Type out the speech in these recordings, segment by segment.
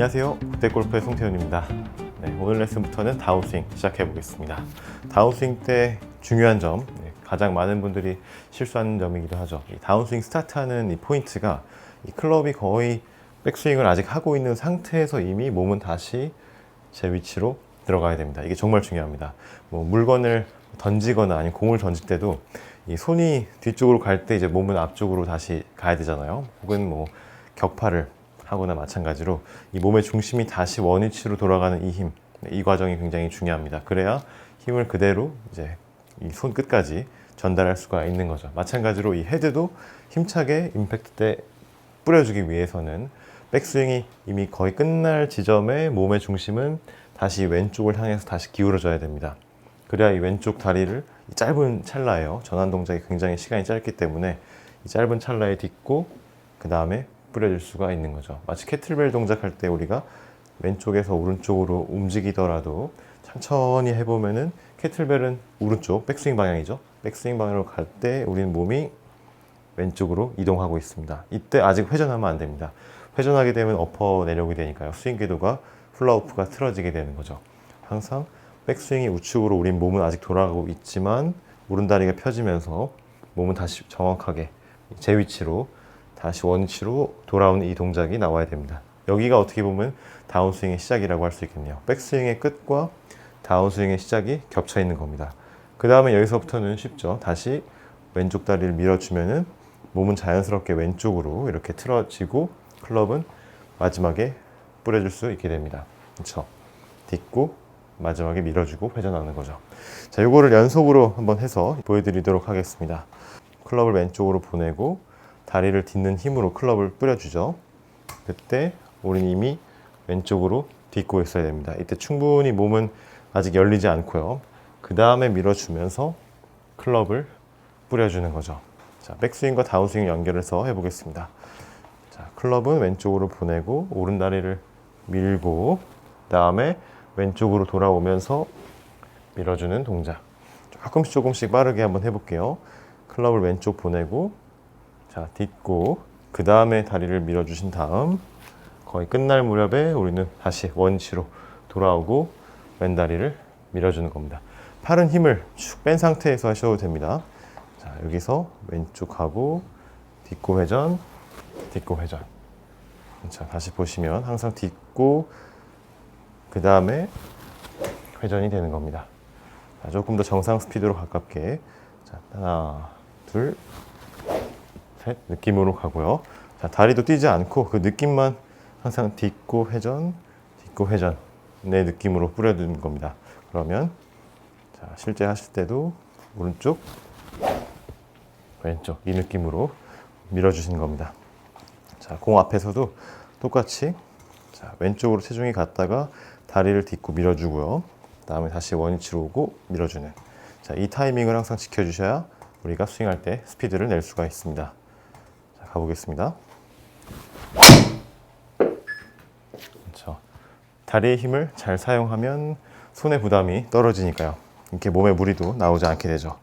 안녕하세요. 국대골프의 송태훈입니다. 네, 오늘 레슨부터는 다운스윙 시작해 보겠습니다. 다운스윙 때 중요한 점, 네, 가장 많은 분들이 실수하는 점이기도 하죠. 이 다운스윙 스타트하는 이 포인트가 이 클럽이 거의 백스윙을 아직 하고 있는 상태에서 이미 몸은 다시 제 위치로 들어가야 됩니다. 이게 정말 중요합니다. 뭐 물건을 던지거나 아니면 공을 던질 때도 이 손이 뒤쪽으로 갈 때 이제 몸은 앞쪽으로 다시 가야 되잖아요. 혹은 뭐 격파를 하거나 마찬가지로 이 몸의 중심이 다시 원위치로 돌아가는 이 힘, 이 과정이 굉장히 중요합니다. 그래야 힘을 그대로 이제 이 손 끝까지 전달할 수가 있는 거죠. 마찬가지로 이 헤드도 힘차게 임팩트 때 뿌려주기 위해서는 백스윙이 이미 거의 끝날 지점에 몸의 중심은 다시 왼쪽을 향해서 다시 기울어져야 됩니다. 그래야 이 왼쪽 다리를 이 짧은 찰나예요. 전환 동작이 굉장히 시간이 짧기 때문에 이 짧은 찰나에 딛고 그 다음에 뿌려줄 수가 있는 거죠. 마치 캐틀벨 동작할 때 우리가 왼쪽에서 오른쪽으로 움직이더라도 천천히 해보면은 캐틀벨은 오른쪽 백스윙 방향이죠. 백스윙 방향으로 갈 때 우리는 몸이 왼쪽으로 이동하고 있습니다. 이때 아직 회전하면 안 됩니다. 회전하게 되면 어퍼 내력이 되니까요. 스윙 궤도가 플라우프가 틀어지게 되는 거죠. 항상 백스윙이 우측으로 우린 몸은 아직 돌아가고 있지만 오른다리가 펴지면서 몸은 다시 정확하게 제 위치로 다시 원위치로 돌아오는 이 동작이 나와야 됩니다. 여기가 어떻게 보면 다운스윙의 시작이라고 할 수 있겠네요. 백스윙의 끝과 다운스윙의 시작이 겹쳐 있는 겁니다. 그 다음에 여기서부터는 쉽죠. 다시 왼쪽 다리를 밀어주면은 몸은 자연스럽게 왼쪽으로 이렇게 틀어지고 클럽은 마지막에 뿌려줄 수 있게 됩니다. 그렇죠? 딛고 마지막에 밀어주고 회전하는 거죠. 자, 이거를 연속으로 한번 해서 보여드리도록 하겠습니다. 클럽을 왼쪽으로 보내고 다리를 딛는 힘으로 클럽을 뿌려주죠. 그때 이미 왼쪽으로 딛고 있어야 됩니다. 이때 충분히 몸은 아직 열리지 않고요. 그 다음에 밀어주면서 클럽을 뿌려주는 거죠. 자, 백스윙과 다운스윙 연결해서 해보겠습니다. 자, 클럽은 왼쪽으로 보내고 오른 다리를 밀고 그다음에 왼쪽으로 돌아오면서 밀어주는 동작. 조금씩 조금씩 빠르게 한번 해볼게요. 클럽을 왼쪽 보내고 자 딛고 그 다음에 다리를 밀어주신 다음 거의 끝날 무렵에 우리는 다시 원위치로 돌아오고 왼 다리를 밀어주는 겁니다. 팔은 힘을 축 뺀 상태에서 하셔도 됩니다. 자 여기서 왼쪽 하고 딛고 회전, 딛고 회전. 자 다시 보시면 항상 딛고 그 다음에 회전이 되는 겁니다. 자, 조금 더 정상 스피드로 가깝게 자 하나 둘 셋 느낌으로 가고요. 자, 다리도 뛰지 않고 그 느낌만 항상 딛고 회전, 딛고 회전 내 느낌으로 뿌려두는 겁니다. 그러면 자, 실제 하실 때도 오른쪽, 왼쪽 이 느낌으로 밀어주시는 겁니다. 자, 공 앞에서도 똑같이 자, 왼쪽으로 체중이 갔다가 다리를 딛고 밀어주고요. 다음에 다시 원위치로 오고 밀어주는. 자, 이 타이밍을 항상 지켜주셔야 우리가 스윙할 때 스피드를 낼 수가 있습니다. 자, 가보겠습니다. 그렇죠. 다리의 힘을 잘 사용하면 손의 부담이 떨어지니까요. 이렇게 몸에 무리도 나오지 않게 되죠.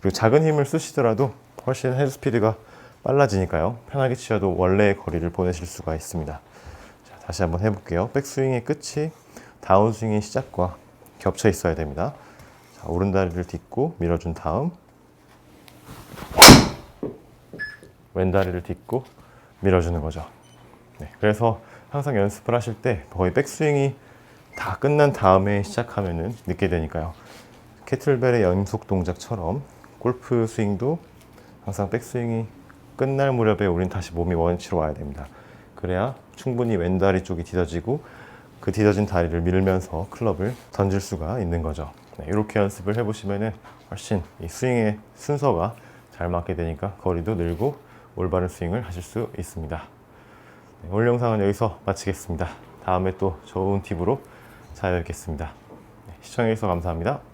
그리고 작은 힘을 쓰시더라도 훨씬 헤드 스피드가 빨라지니까요. 편하게 치셔도 원래의 거리를 보내실 수가 있습니다. 자, 다시 한번 해볼게요. 백스윙의 끝이 다운스윙의 시작과 겹쳐 있어야 됩니다. 자, 오른 다리를 딛고 밀어준 다음 왼다리를 딛고 밀어주는 거죠. 네, 그래서 항상 연습을 하실 때 거의 백스윙이 다 끝난 다음에 시작하면은 늦게 되니까요. 캐틀벨의 연속 동작처럼 골프 스윙도 항상 백스윙이 끝날 무렵에 우린 다시 몸이 원위치로 와야 됩니다. 그래야 충분히 왼다리 쪽이 디뎌지고 그 디뎌진 다리를 밀면서 클럽을 던질 수가 있는 거죠. 네, 이렇게 연습을 해보시면은 훨씬 이 스윙의 순서가 잘 맞게 되니까 거리도 늘고 올바른 스윙을 하실 수 있습니다. 네, 오늘 영상은 여기서 마치겠습니다. 다음에 또 좋은 팁으로 찾아뵙겠습니다. 네, 시청해주셔서 감사합니다.